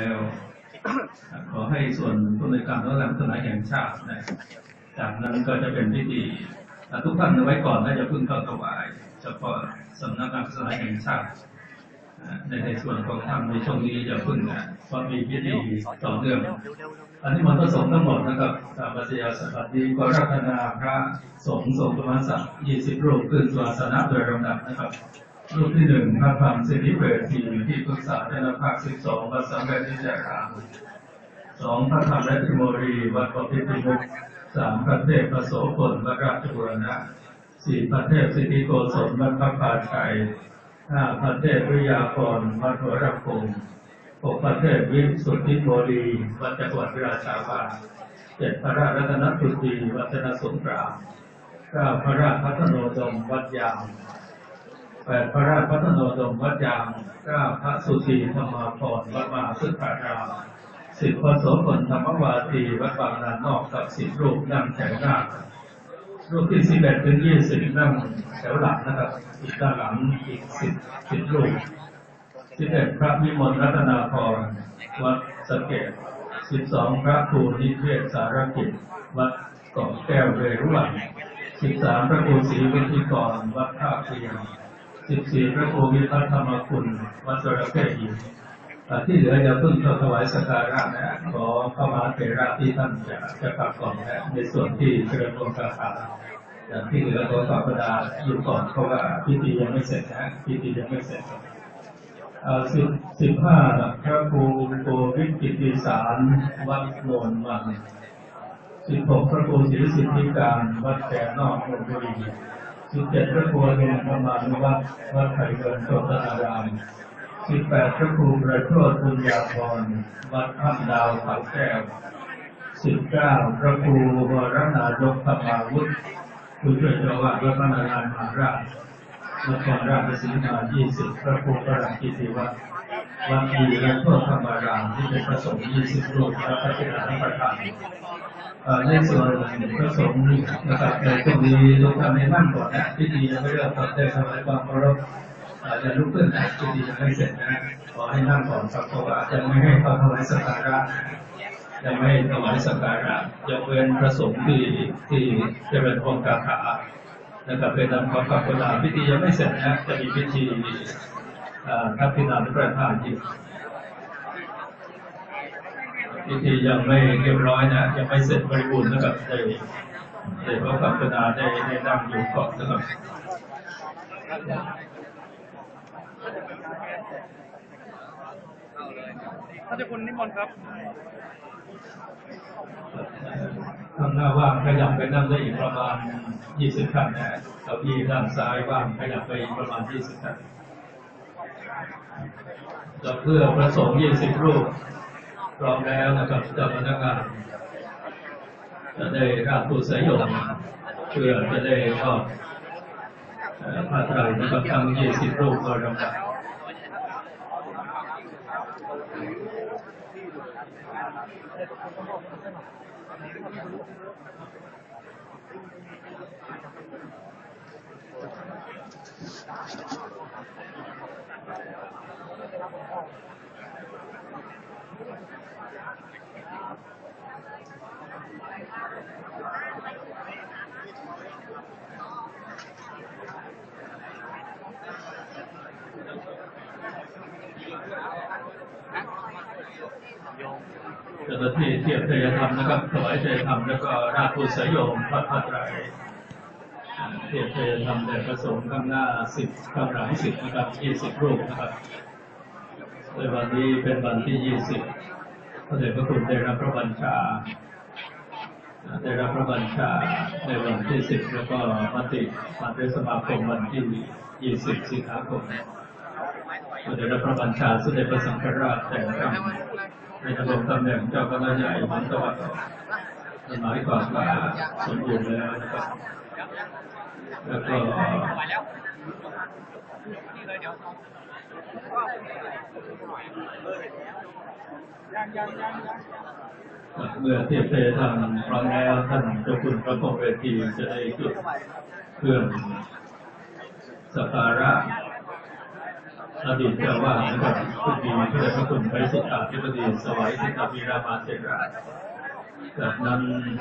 แล้วขอให้ส่วนผู้ในวยการรัฐศาสนาแห่งชาตินะจากนั้นก็จะเป็นพิธีอะทุกท่านเอาไว้ก่อนน่าจะพึ่งเข้าถวายเฉพาะสำนักงานศาสนาแห่งชาติอะในในส่วนของท่านในช่วงนี้จะพึ่งนะเพราะมีพิธีต่อเนื่อง อันนี้มันก็สงฆ์ทั้งหมดนะครับตามปัจจัยสวัสดีก็รัตนาพระสงฆ์สงฆ์ประมาณสักยี่สิบรูปขึ้นตัวสนะโดยลำดับนะครับ รูปที่หนึ่งพระธรรมสิริเวทีอยู่ที่ปรึกษาในนภาคสิบสองวัดสังเวชนิจารามสองพระธรรมและธิโมรีวัดปพิติมุกสามพระเทพพระโสพลวัดราชบุรณะสี่พระเทพสิทธิโกศลวัดพระพาชัยห้าพระเทพวิยาพรวัดหัวรักพงหกประเทศวิสุทธิโมลีวัดจังหวัดราชาบาเจ็ดพระราชรัตนตรีวัฒนสงครามเก้าพระราชพัฒโนดมวัดยาง แปดพระราชพัฒโนดมวัดยางเก้าพระสุธีธรรมาพรวัดมหาสุขารามสิบพระโสพลธรรมวาทีวัดบางนานอกกับสิบรูปนั่งแถวหน้ารูปที่สิบเอ็ดถึงยี่สิบนั่งแถวหลังนะครับอีกด้านหลังอีกสิบสิบรูปสิบเอ็ดพระวิมลรัตนาพรวัดสะเกดสิบสองพระครูนิเทศสารกิจ วัดเกาะแก้วเวรุวันสิบสามพระครูศรีวิทิกรวัดท่าเพียง สิบสี่พระครูวิพัฒน์ธรรมคุณวัดสระเกหินอ่ที่เหลือจะเพิ่งเข้าถวายสักการะนะขอเข้ามาเถระที่ท่านจะจะกลับก่อนนะในส่วนที่เจริญวงคาถาอย่างที่เหลือขอฝากประดาอยู่ก่อนเพราะว่าพิธียังไม่เสร็จนะพิธียังไม่เสร็จสิบสิบห้าพระครูโกวิทกิติสารวัดโนนมันสิบหกพระครูศรีสิทธิการวัดแก่นอกนนทบุรี สิบเจ็ดพระครูเรงประมาณวัดวัดไผ่เงินโสตนารามสิบแปดพระครูประโชดบุญญาพรวัดถ้ำดาวเขาแก้วสิบเก้าพระครูวรนายกธรรมาวุฒิผู้ช่วยเจ้าวาสวัดพระนารายณ์มหาราชนครราชสีมา20พระครูประหลัดกิติวัฒน์ วัดดีและโทษธรรมารามที่เป็นพระสงฆ์20รูปและพระธิดาธิประธานในส่วนพระสงฆ์นะครับในตรงนี้ทุกท่านในนั่งก่อนนะพิธียังไม่เริ่มครับได้ถวายความเคารพอาจจะลุกขึ้นนะพิธียังไม่เสร็จนะขอให้นั่งก่อนครับเพราะว่าจะไม่ให้เข้าถวายสักการะยังไม่ถวายสักการะยกเว้นพระสงฆ์ที่ที่จะเจริญพรคาถานะครับเป็นนำความปรากฏาพิธียังไม่เสร็จนะจะมีพิธี อ่าทักษิณานุประทานอยู่พิธียังไม่เรียบร้อยนะยังไม่เสร็จบริบูรณ์นะครับได้ได้พระปรากฏาได้ได้นั่งอยู่ก่อนนะครับท่านเจ้าคุณนิมนต์ครับข้างหน้าว่างขยับไปนั่งได้อีกประมาณ 20ท่านนะเก้าอี้ด้านซ้ายว่างขยับไปอีกประมาณ 20ท่าน จะเพื่อประสงค์20รูปพร้อมแล้วนะครับเจ้าพนักงานจะได้ราบผู้สยงเพื่อจะได้ทอดเอ่อผ้าไตรนะครับทั้ง20รูปโดยลำดับ เจ้าหน้าที่เทียบเทยธรรมนะครับถวายเทยธรรมแล้วก็ราชผู้สยโยมพระพัตไตรเทียบเทยธรรมแด่พระสงฆ์ข้างหน้าสิบข้างหลังสิบนะครับยี่สิบรูปนะครับในวันนี้เป็นวันที่ยี่สิบพระเดชพระคุณได้รับพระบัญชาได้รับพระบัญชาในวันที่สิบแล้วก็มติมาด้วยสมาคมวันที่ยี่สิบสิงหาคมก็ได้รับพระบัญชาสมเด็จพระสังฆราชแต่งตั้ง ในดำรงตำแหน่งเจ้าคณะใหญ่มันตะวันออกนั่นหมายความว่าสมบูรณ์แล้วนะครับแล้วก็เมื่อเทียบเททางพร้อมแล้วท่านเจ้าคุณพระพรหมเวทีจะได้จุดเครื่องสักการะ อดีตเจ้าวาดนะครับคุณมีพระเดชพระคุณไปสุทธาธิบดีสวัยสิทธาวีรามาเจราจากนั้น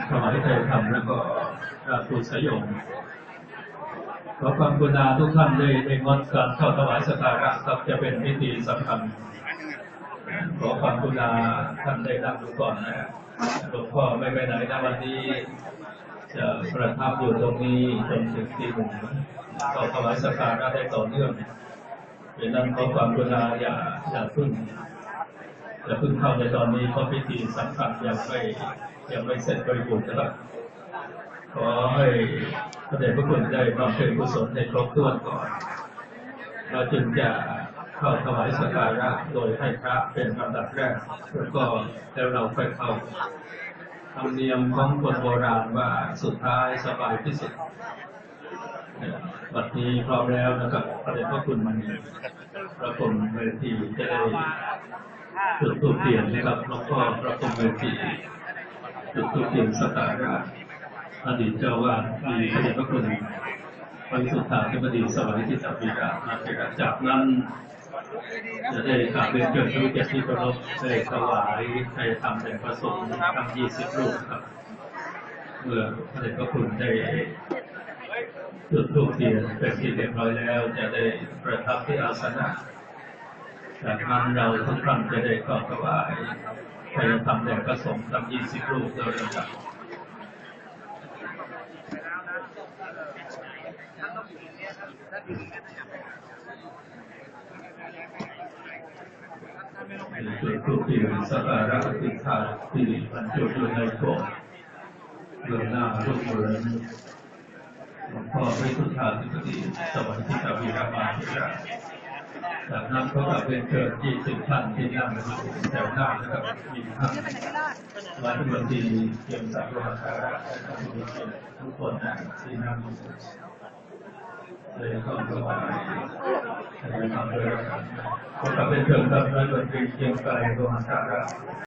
ถวายไทยธรรมแล้วก็ราชทูตสยองขอความกรุณาทุกท่านได้ได้งดการเข้าถวายสักการะครับจะเป็นพิธีสำคัญขอความกรุณาท่านได้นั่งดูก่อนนะหลวงพ่อไม่ไปไหนนะวันนี้จะประทับอยู่ตรงนี้จนถึงที่หนึ่งก็ถวายสักการะได้ต่อเนื่อง ดังนั้นขอความกรุณาอย่าอย่าพึ่งอย่าพึ่งเข้าในตอนนี้เพราะพิธีสำคัญยังไม่ยังไม่เสร็จบริบูรณ์นะครับขอให้พระเดชพระคุณได้บำเพ็ญกุศลให้ครบถ้วนก่อนเราจึงจะเข้าถวายสักการะโดยให้พระเป็นลำดับแรกแล้วก็แล้วเราค่อยเข้าธรรมเนียมของคนโบราณว่าสุดท้ายสบายที่สุดเนี่ย บัดนี้พร้อมแล้วนะครับพระเดชพระคุณมันพระพรหมเวทีจะได้จุดทูปเทียนนะครับหลวงพ่อพระพรหมเวทีจุดทูปเทียนสักการะอดีตเจ้าวาดมีพระเดชพระคุณบริสุทธาธิบดีสวัยที่สัพพิรามาเจรจากนั้นจะได้กราบเรียนเกิดรู้เกียรติที่เคารพได้ถวายไทยธรรมแด่พระสงฆ์ทั้ง20รูปครับเมื่อพระเดชพระคุณได้ จุดธูปเทียนเป็นที่เรียบร้อยแล้วจะได้ประทับที่อาสนะจากนั้นเราทุกท่านจะได้กราบถวายไทยธรรมแด่พระสงฆ์ทั้ง20รูปโดยลำดับคือทุกที่สักการะติธาที่บรรจุอยู่ในโถงเบื้องหน้ารูปเหมือนหลวง พ่อพระพุทธาธิบดีสวรรค์ที่ตวีรามาธิราจากนั้นก็กลับเป็นเกิดที่สิบท่านที่นั่งอยู่แถวหน้านะครับมีท่านรัฐมนตรีเตรียมสักดิ์โลหะระและท่านผู้มีเกียรติทุกคนนะที่นั่งเลยก็ถวายให้ทำด้วยกันก็กลับเป็นเกิดครับรัฐมนตรีเตรียมกายโลหะระ